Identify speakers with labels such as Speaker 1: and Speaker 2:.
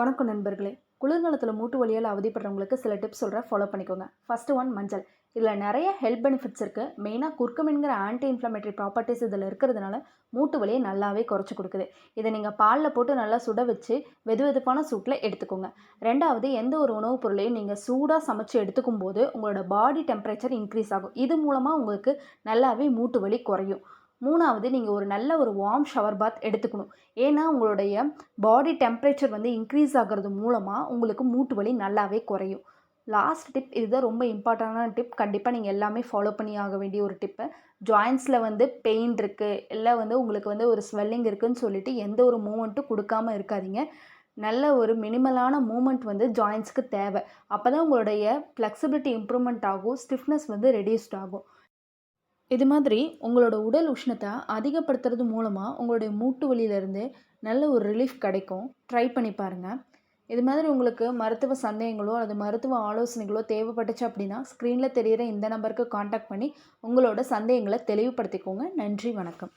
Speaker 1: வணக்கம் நண்பர்களே. குளிர்காலத்தில் மூட்டு வலியால் அவதிப்படுறவங்களுக்கு சில டிப்ஸ் சொல்கிறேன் ஃபாலோ பண்ணிக்கோங்க. ஃபஸ்ட்டு ஒன் மஞ்சள். இதில் நிறைய ஹெல்த் பெனிஃபிட்ஸ் இருக்குது மெயினாக குர்க்கமின்கிற ஆன்டி இன்ஃப்ளமேட்டரி ப்ராப்பர்ட்டிஸ் இதில் இருக்கிறதுனால மூட்டு வலியை நல்லாவே குறைச்சி கொடுக்குது. இதை நீங்கள் பாலில் போட்டு நல்லா சுட வச்சு வெது வெதுப்பான சூட்டில் எடுத்துக்கோங்க. ரெண்டாவது எந்த ஒரு உணவுப் பொருளையும் நீங்கள் சூடாக சமைச்சு எடுத்துக்கும் போது உங்களோட பாடி டெம்பரேச்சர் இன்க்ரீஸ் ஆகும். இது மூலமாக உங்களுக்கு நல்லாவே மூட்டு வலி குறையும். மூணாவது நீங்கள் ஒரு நல்ல ஒரு வார்ம் ஷவர் பாத் எடுத்துக்கணும். ஏன்னா உங்களுடைய பாடி டெம்பரேச்சர் வந்து இன்க்ரீஸ் ஆகிறது மூலமாக உங்களுக்கு மூட்டு வலி நல்லாவே குறையும். லாஸ்ட் டிப் இதுதான் ரொம்ப இம்பார்ட்டண்டான டிப் கண்டிப்பாக நீங்கள் எல்லாமே ஃபாலோ பண்ணி ஆக வேண்டிய ஒரு டிப்பு ஜாயின்ஸில் வந்து பெயின் இருக்குது இல்லை வந்து உங்களுக்கு வந்து ஒரு ஸ்வெல்லிங் இருக்குதுன்னு சொல்லிட்டு எந்த ஒரு மூமெண்ட்டும் கொடுக்காம இருக்காதீங்க. நல்ல ஒரு மினிமலான மூமெண்ட் வந்து ஜாயின்ஸ்க்கு தேவை. அப்போ தான் உங்களுடைய ஃப்ளெக்சிபிலிட்டி இம்ப்ரூவ்மெண்ட் ஆகும் ஸ்டிஃப்னஸ் வந்து ரெடியூஸ்ட் ஆகும். இது மாதிரி உங்களோட உடல் உஷ்ணத்தை அதிகப்படுத்துறது மூலமாக உங்களுடைய மூட்டு வலியிலேருந்து நல்ல ஒரு ரிலீஃப் கிடைக்கும். ட்ரை பண்ணி பாருங்கள் இது மாதிரி உங்களுக்கு மருத்துவ சந்தேகங்களோ அல்லது மருத்துவ ஆலோசனைகளோ தேவைப்பட்டுச்சு அப்படின்னா ஸ்க்ரீனில் தெரிகிற இந்த நம்பருக்கு காண்டாக்ட் பண்ணி உங்களோட சந்தேகங்களை தெளிவுபடுத்திக்கோங்க. நன்றி வணக்கம்.